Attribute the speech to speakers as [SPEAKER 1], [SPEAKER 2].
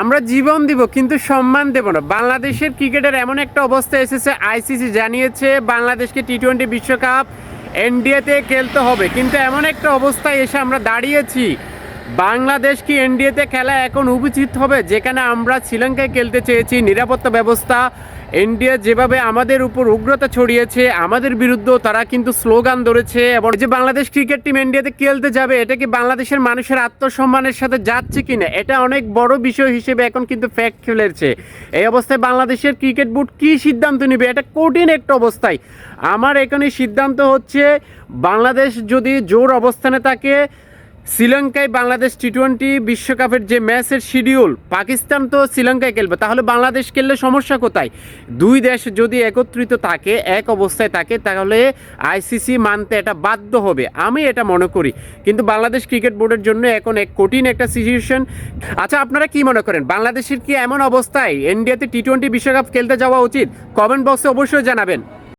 [SPEAKER 1] আমরা জীবন দিব, কিন্তু সম্মান দেব না। বাংলাদেশের ক্রিকেটের এমন একটা অবস্থা এসেছে, আইসিসি জানিয়েছে, বাংলাদেশকে টি টোয়েন্টি বিশ্বকাপ এনডিএতে খেলতে হবে। কিন্তু এমন একটা অবস্থায় এসে আমরা দাঁড়িয়েছি। বাংলাদেশ কি এনডিএতে খেলা এখন উচিত হবে? যেখানে আমরা শ্রীলঙ্কায় খেলতে চেয়েছি, নিরাপত্তা ব্যবস্থা ইন্ডিয়া যেভাবে আমাদের উপর উগ্রতা ছড়িয়েছে, আমাদের বিরুদ্ধেও তারা কিন্তু স্লোগান ধরেছে এবং যে বাংলাদেশ ক্রিকেট টিম ইন্ডিয়াতে খেলতে যাবে, এটা কি বাংলাদেশের মানুষের আত্মসম্মানের সাথে যাচ্ছে কিনা? এটা অনেক বড় বিষয় হিসেবে এখন কিন্তু ফ্যাক্ট খেলেছে। এই অবস্থায় বাংলাদেশের ক্রিকেট বোর্ড কি সিদ্ধান্ত নেবে? এটা কঠিন একটা অবস্থায়। আমার এখানে সিদ্ধান্ত হচ্ছে, বাংলাদেশ যদি জোর অবস্থানে থাকে শ্রীলঙ্কায় বাংলাদেশ টি টোয়েন্টি বিশ্বকাপের যে ম্যাচের শিডিউল, পাকিস্তান তো শ্রীলঙ্কায় খেলবে। তাহলে বাংলাদেশ খেললে সমস্যা কোথায়? দুই দেশ যদি একত্রিত থাকে, এক অবস্থায় থাকে, তাহলে আইসিসি মানতে এটা বাধ্য হবে। আমি এটা মনে করি। কিন্তু বাংলাদেশ ক্রিকেট বোর্ডের জন্য এখন এক কঠিন একটা সিচুয়েশন। আচ্ছা আপনারা কি মনে করেন, বাংলাদেশের কি এমন অবস্থায় ইন্ডিয়াতে টি টোয়েন্টি বিশ্বকাপ খেলতে যাওয়া উচিত? কমেন্ট বক্সে অবশ্যই জানাবেন।